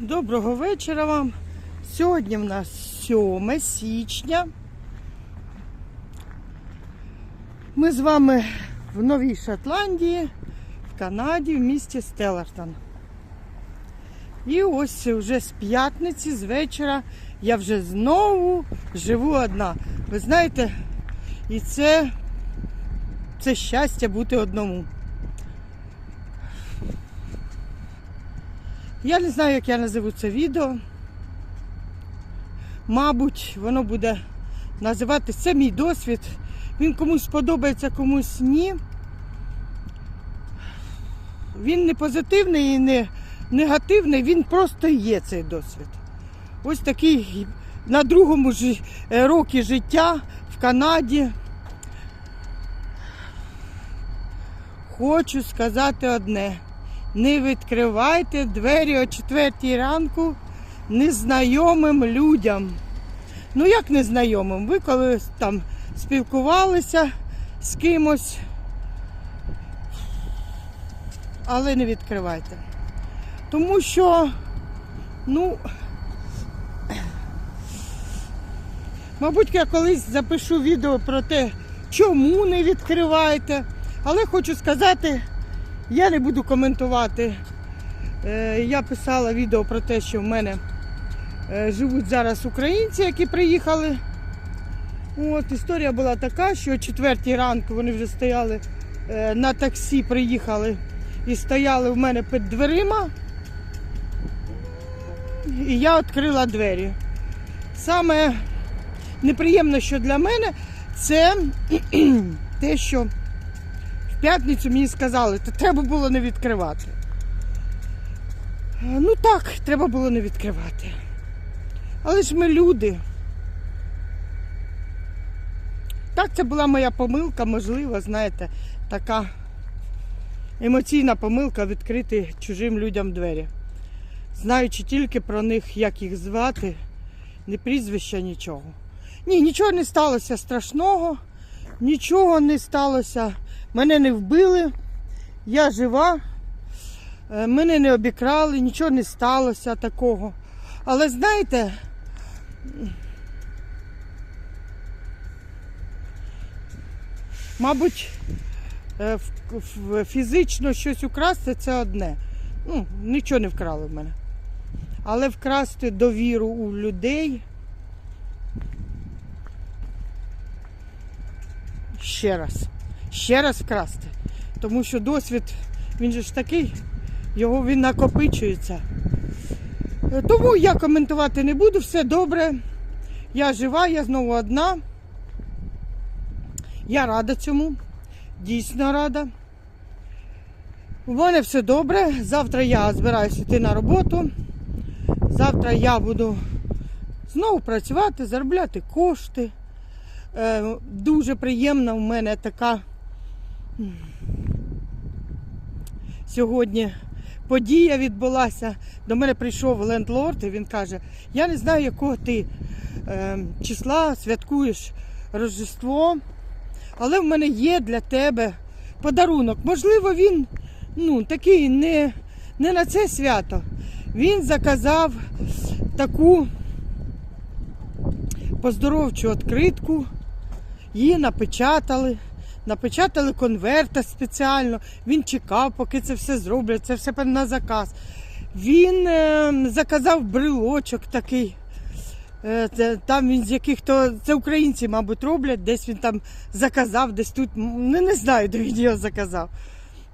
Доброго вечора вам. Сьогодні в нас 7 січня. Ми з вами в Новій Шотландії, в Канаді, в місті Стеллартон. І ось вже з п'ятниці, з вечора, я вже знову живу одна. Ви знаєте, і це, це щастя бути одному. Я не знаю, як я називу це відео. Мабуть, воно буде називатися це мій досвід. Він комусь подобається, комусь ні. Він не позитивний і не негативний, він просто є цей досвід. Ось такий на другому ж е, році життя в Канаді. Хочу сказати одне. Не відкривайте двері о 4 ранку незнайомим людям. Ну як незнайомим? Ви коли там спілкувалися з кимось, але не відкривайте. Тому що, ну, мабуть, я колись запишу відео про те, чому не відкриваєте. Але хочу сказати, я не буду коментувати. Е, Я писала відео про те, що в мене е, живуть зараз українці, які приїхали. От, історія була така, що о четвертій ранку вони вже стояли е, на таксі, приїхали і стояли в мене під дверима. І я відкрила двері. Саме неприємне, що для мене, це те, що п'ятницю мені сказали, то треба було не відкривати. Е, Ну так, треба було не відкривати. Але ж ми люди. Так, це була моя помилка, можливо, знаєте, така емоційна помилка відкрити чужим людям двері. Знаючи тільки про них, як їх звати, ні прізвища, нічого. Ні, нічого не сталося страшного, нічого не сталося. Мене не вбили, я жива, е, мене не обікрали, нічого не сталося такого. Але знаєте, мабуть, е, фізично щось украсти це одне. Ну, нічого не вкрали в мене. Але вкрасти довіру у людей. Ще раз. Ще раз вкрасти. Тому що досвід, він же ж такий, його він накопичується. Тому я коментувати не буду, все добре. Я жива, я знову одна. Я рада цьому. Дійсно рада. У мене все добре. Завтра я збираюся йти на роботу. Завтра я буду знову працювати, заробляти кошти. Е, дуже приємна в мене така сьогодні подія відбулася. До мене прийшов лендлорд і він каже: я не знаю, якого ти е, числа святкуєш Рождество, але в мене є для тебе подарунок. Можливо, він ну, такий не, не на це свято. Він заказав таку поздоровчу відкритку, її напечатали. Напечатали конверта спеціально. Він чекав, поки це все зроблять, це все на заказ. Він е, заказав брелочок такий. Е, це, там він з яких-то. Це українці, мабуть, роблять, десь він там заказав, десь тут. м, Ну, не знаю, де він його заказав.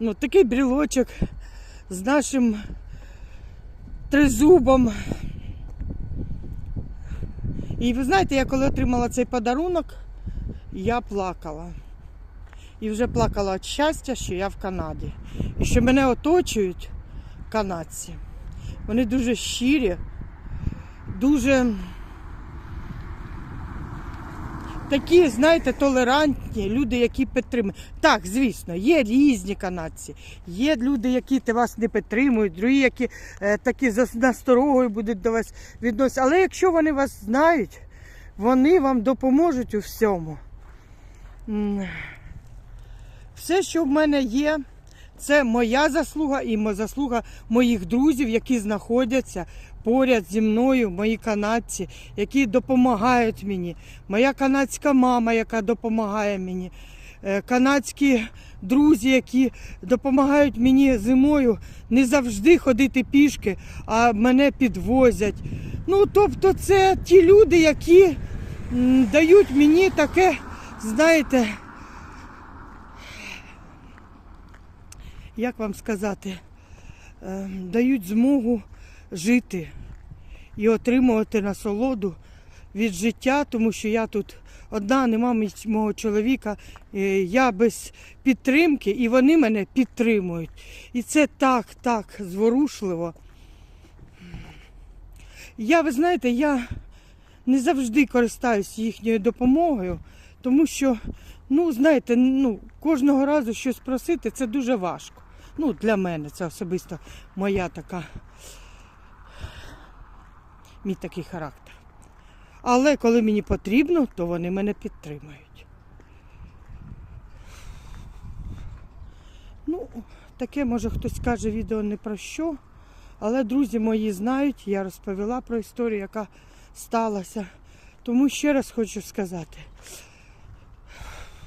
Ну, такий брелочок з нашим тризубом. І ви знаєте, я коли отримала цей подарунок, я плакала. І вже плакала від щастя, що я в Канаді. І що мене оточують канадці. Вони дуже щирі, дуже такі, знаєте, толерантні люди, які підтримують. Так, звісно, є різні канадці. Є люди, які вас не підтримують, другі, які е, такі за насторогою будуть до вас відноситися. Але якщо вони вас знають, вони вам допоможуть у всьому. Все, що в мене є, це моя заслуга і заслуга моїх друзів, які знаходяться поряд зі мною, мої канадці, які допомагають мені. Моя канадська мама, яка допомагає мені. Е, Канадські друзі, які допомагають мені зимою не завжди ходити пішки, а мене підвозять. Ну, тобто, це ті люди, які дають мені таке, знаєте, як вам сказати, е, дають змогу жити і отримувати насолоду від життя, тому що я тут одна, нема мого чоловіка, я без підтримки, і вони мене підтримують. І це так, так зворушливо. Я, ви знаєте, я не завжди користаюсь їхньою допомогою, тому що, ну, знаєте, ну, кожного разу щось просити це дуже важко. Ну, для мене це особисто моя така, мій такий характер. Але коли мені потрібно, то вони мене підтримують. Ну, таке, може, хтось каже відео не про що. Але друзі мої знають, я розповіла про історію, яка сталася. Тому ще раз хочу сказати,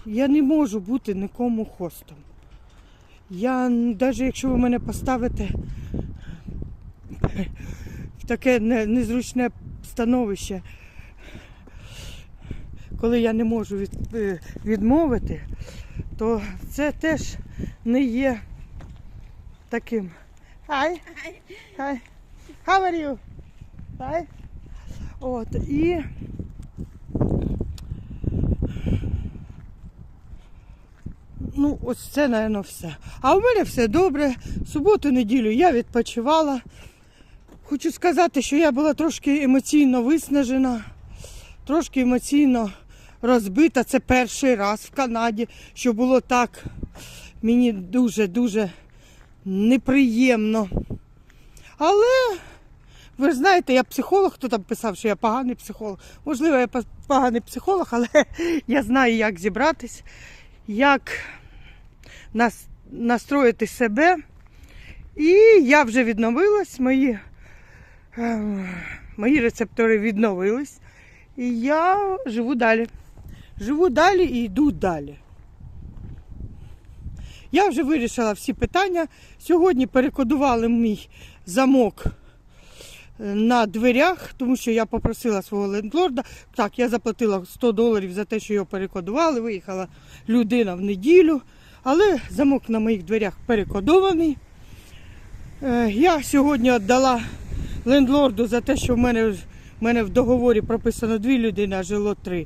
я не можу бути нікому хостом. Я, навіть якщо ви мене поставите в таке незручне становище, коли я не можу від, е, відмовити, то це теж не є таким. Hi. Hi. How are you? Hi. От, і Ну, ось це, напевно, все. А у мене все добре. Суботу, неділю я відпочивала. Хочу сказати, що я була трошки емоційно виснажена, трошки емоційно розбита. Це перший раз в Канаді, що було так мені дуже-дуже неприємно. Але ви ж знаєте, я психолог, хто там писав, що я поганий психолог. Можливо, я поганий психолог, але я знаю, як зібратись, як нас, настроїти себе. І я вже відновилась, мої, ем, мої рецептори відновились. І я живу далі. Живу далі і йду далі. Я вже вирішила всі питання. Сьогодні перекодували мій замок на дверях, тому що я попросила свого лендлорда. Так, я заплатила 100 доларів за те, що його перекодували. Виїхала людина в неділю. Але замок на моїх дверях перекодований. Е, Я сьогодні віддала лендлорду за те, що в мене, в мене в договорі прописано дві людини, а жило три.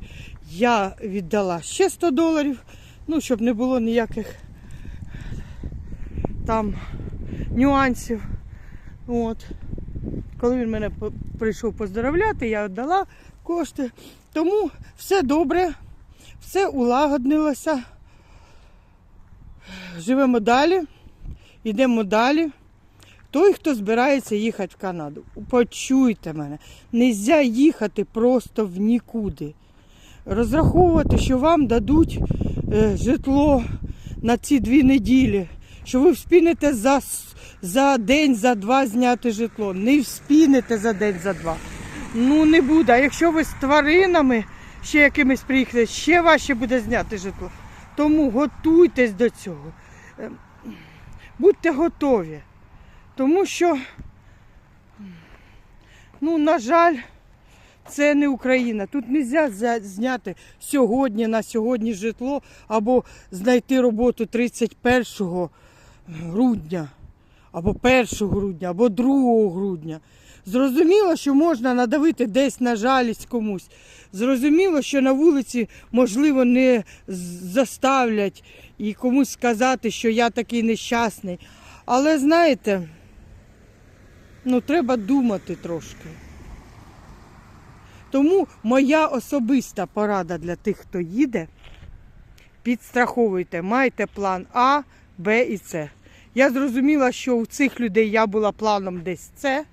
Я віддала ще 100 доларів, ну, щоб не було ніяких там нюансів. От. Коли він мене прийшов поздоровляти, я віддала кошти. Тому все добре, все улагоднилося. Живемо далі, йдемо далі. Той, хто збирається їхати в Канаду, почуйте мене, нельзя їхати просто в нікуди. Розраховувати, що вам дадуть е, житло на ці дві неділі, що ви вспінете за, за день, за два зняти житло. Не вспінете за день, за два. Ну не буде. А якщо ви з тваринами ще якимись приїхали, ще важче буде зняти житло. Тому готуйтесь до цього. Е, Будьте готові. Тому що, ну, на жаль, це не Україна. Тут не можна зняти сьогодні на сьогодні житло або знайти роботу 31 грудня, або 1 грудня, або 2 грудня. Зрозуміло, що можна надавити десь на жалість комусь. Зрозуміло, що на вулиці, можливо, не заставлять і комусь сказати, що я такий нещасний. Але знаєте, ну треба думати трошки. Тому моя особиста порада для тих, хто їде, підстраховуйте, майте план А, Б і С. Я зрозуміла, що у цих людей я була планом десь С,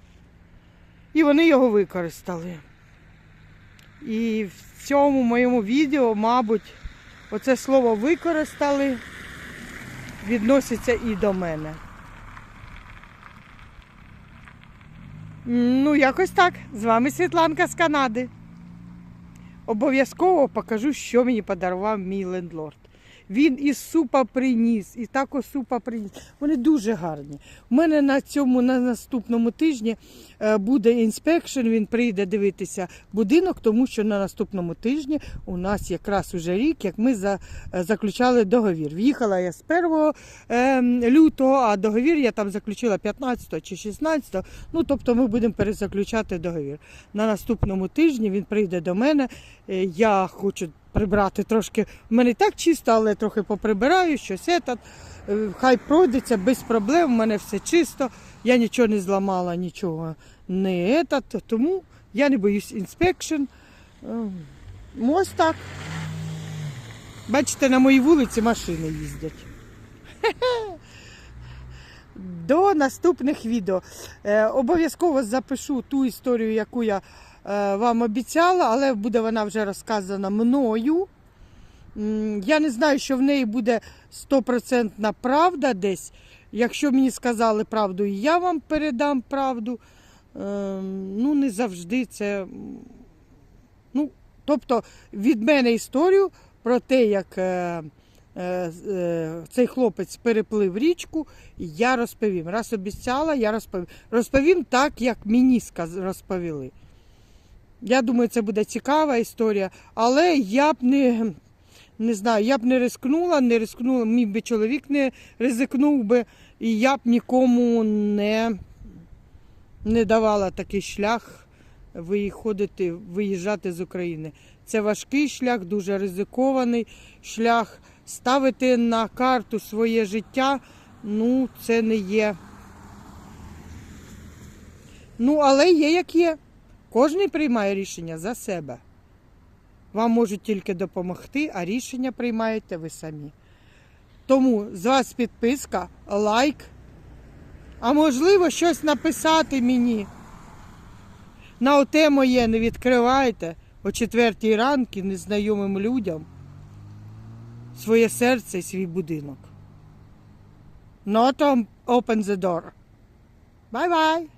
і вони його використали. І в цьому моєму відео, мабуть, оце слово використали відноситься і до мене. Ну, якось так. З вами Світланка з Канади. Обов'язково покажу, що мені подарував мій лендлорд. Він із супа приніс, і тако супа приніс. Вони дуже гарні. У мене на цьому на наступному тижні е, буде інспекшн. Він прийде дивитися будинок, тому що на наступному тижні у нас якраз уже рік, як ми за, е, заключали договір. В'їхала я з 1 е, лютого, а договір я там заключила 15 чи 16. Ну тобто ми будемо перезаключати договір. На наступному тижні він прийде до мене. Е, Я хочу прибрати трошки. У мене так чисто, але трохи поприбираю, щось етат. Е, Хай пройдеться без проблем. У мене все чисто. Я нічого не зламала, нічого не етат. Тому я не боюсь інспекшн. Ем, Ось так. Бачите, на моїй вулиці машини їздять. До наступних відео. Е, обов'язково запишу ту історію, яку я е, вам обіцяла, але буде вона вже розказана мною. Я не знаю, що в неї буде стопроцентна правда десь. Якщо мені сказали правду, і я вам передам правду. Е, Ну, не завжди це. Ну, тобто від мене історію про те, як е, е, е, цей хлопець переплив річку, я розповім. Раз обіцяла, я розповім. Розповім так, як мені розповіли. Я думаю, це буде цікава історія, але я б не, не знаю, я б не рискнула, не рискнула, мій би чоловік не ризикнув би, і я б нікому не, не давала такий шлях виходити, виїжджати з України. Це важкий шлях, дуже ризикований шлях. Ставити на карту своє життя, ну, це не є. Ну, але є як є. Кожен приймає рішення за себе. Вам можуть тільки допомогти, а рішення приймаєте ви самі. Тому з вас підписка, лайк, а можливо, щось написати мені. На оте моє не відкривайте о четвертій ранки незнайомим людям своє серце і свій будинок. Not open the door. Bye-bye.